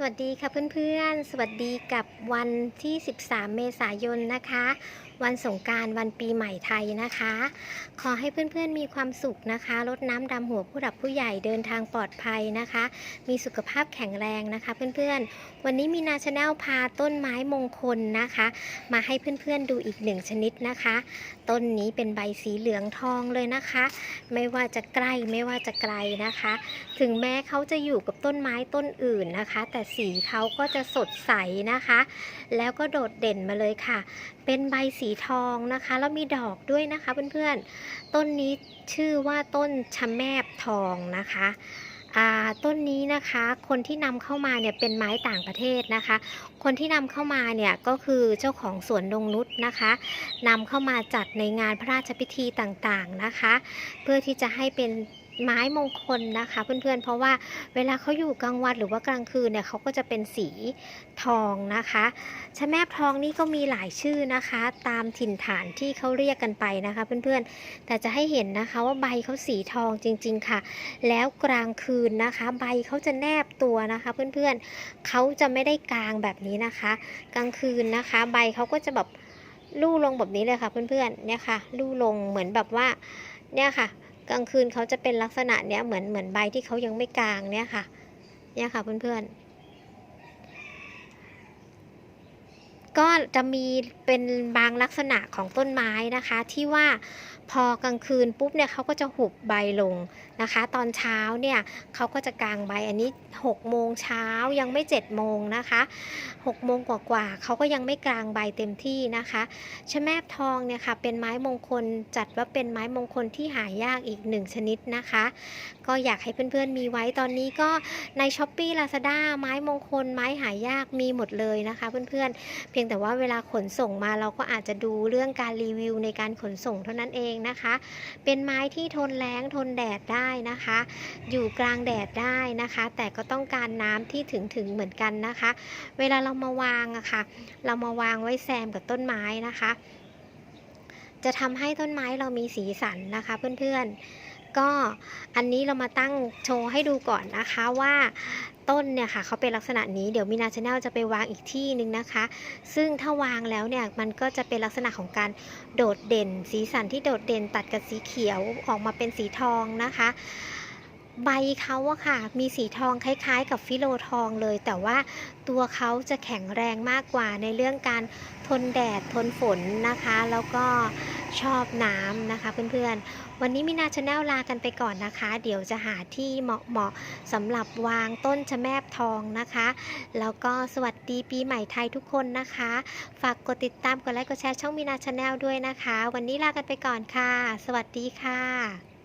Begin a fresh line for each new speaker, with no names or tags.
สวัสดีค่ะเพื่อนๆ สวัสดีกับวันที่ 13 เมษายนนะคะ วันสงการวันปีใหม่ไทยนะคะ ขอให้เพื่อนๆมีความสุขนะคะลดน้ำดำหัวผู้หลับผู้ใหญ่เดินทางปลอดภัยนะคะ มีสุขภาพแข็งแรงนะคะ เพื่อนๆ วันนี้มีนาชาแนลพาต้นไม้มงคลนะคะ มาให้เพื่อนๆดูอีกหนึ่งชนิดนะคะ ต้นนี้เป็นใบสีเหลืองทองเลยนะคะ ไม่ว่าจะใกล้ไม่ว่าจะไกลนะคะ ถึงแม้เขาจะอยู่กับต้นไม้ต้นอื่นนะคะ แต่สีเขาก็จะสดใสนะคะ แล้วก็โดดเด่นมาเลยค่ะ เป็นใบสีทองนะคะแล้วมีดอกด้วยนะคะเพื่อนๆ ต้นนี้ชื่อว่าต้นชะแมบทองนะคะต้นนี้นะคะคนที่นำเข้ามาเนี่ยเป็นไม้ต่างประเทศนะคะ คนที่นำเข้ามาเนี่ยก็คือเจ้าของสวนนงนุษนะคะนำเข้ามาจัดในงานพระราชพิธีต่างๆนะคะ เพื่อที่จะให้เป็น ไม้มงคลนะคะ เพื่อนๆ เพราะว่าเวลาเขาอยู่กลางวันหรือว่ากลางคืนเนี่ยเขาก็จะเป็นสีทองนะคะชะแมบทองนี่ก็มีหลายชื่อนะคะ ตามถิ่นฐานที่เขาเรียกกันไปนะคะ เพื่อนๆ แต่จะให้เห็นนะคะว่าใบเขาสีทองจริง ๆ ค่ะ แล้วกลางคืนนะคะ ใบเขาจะแนบตัวนะคะ เพื่อนๆเขาจะไม่ได้กลางแบบนี้นะคะ กลางคืนนะคะ ใบเขาก็จะแบบลู่ลงแบบนี้เลยค่ะ เพื่อนๆเนี่ยค่ะลู่ลงเหมือนแบบว่าเนี่ยค่ะ กลางคืนเขาจะเป็นลักษณะเนี้ยเหมือนเหมือนใบที่เขายังไม่กลางเนี่ยค่ะ เนี่ยค่ะเพื่อนๆ ก็จะมีเป็นบางลักษณะของต้นไม้นะคะ ที่ว่าพอกลางคืนปุ๊บเนี่ยเขาก็จะหุบใบลงนะคะ ตอนเช้าเนี่ยเขาก็จะกางใบอันนี้6โมงเช้ายังไม่7โมงนะคะ6โมงกว่าๆเขาก็ยังไม่กลางใบเต็มที่นะคะชะแมบทองเนี่ยค่ะเป็นไม้มงคลจัดว่าเป็นไม้มงคลที่หายากอีกหนึ่งชนิดนะคะ ก็อยากให้เพื่อนๆมีไว้ตอนนี้ก็ใน s h อ p e e Lazada ไม้มงคลไม้หายากมีหมดเลยนะคะ เพื่อนๆเพียงแต่ว่าเวลาขนส่งมาเราก็อาจจะดูเรื่องการรีวิวในการขนส่งเท่านั้นเองนะคะ เป็นไม้ที่ทนแล้งทนแดดได้นะคะ อยู่กลางแดดได้นะคะ แต่ก็ต้องการน้ำที่ถึงถึงเหมือนกันนะคะ เวลาเรามาวางอะค่ะ เรามาวางไว้แซมกับต้นไม้นะคะ จะทำให้ต้นไม้เรามีสีสันนะคะเพื่อนๆ ก็อันนี้เรามาตั้งโชว์ให้ดูก่อนนะคะว่าต้นเนี่ยค่ะเขาเป็นลักษณะนี้เดี๋ยวมีนาชาแนลจะไปวางอีกที่หนึ่งนะคะ ซึ่งถ้าวางแล้วเนี่ยมันก็จะเป็นลักษณะของการโดดเด่น สีสันที่โดดเด่นตัดกับสีเขียวออกมาเป็นสีทองนะคะ ใบเขาอะค่ะ มีสีทองคล้ายๆ กับฟิโลทองเลย แต่ว่าตัวเขาจะแข็งแรงมากกว่าในเรื่องการทนแดดทนฝนนะคะ แล้วก็ชอบน้ำนะคะเพื่อนๆ วันนี้มีนาชาแนลลากันไปก่อนนะคะ เดี๋ยวจะหาที่เหมาะๆสำหรับวางต้นชะแมบทองนะคะ แล้วก็สวัสดีปีใหม่ไทยทุกคนนะคะ ฝากกดติดตามกดไลค์กดแชร์ช่องมีนาชาแนลด้วยนะคะ วันนี้ลากันไปก่อนค่ะ สวัสดีค่ะ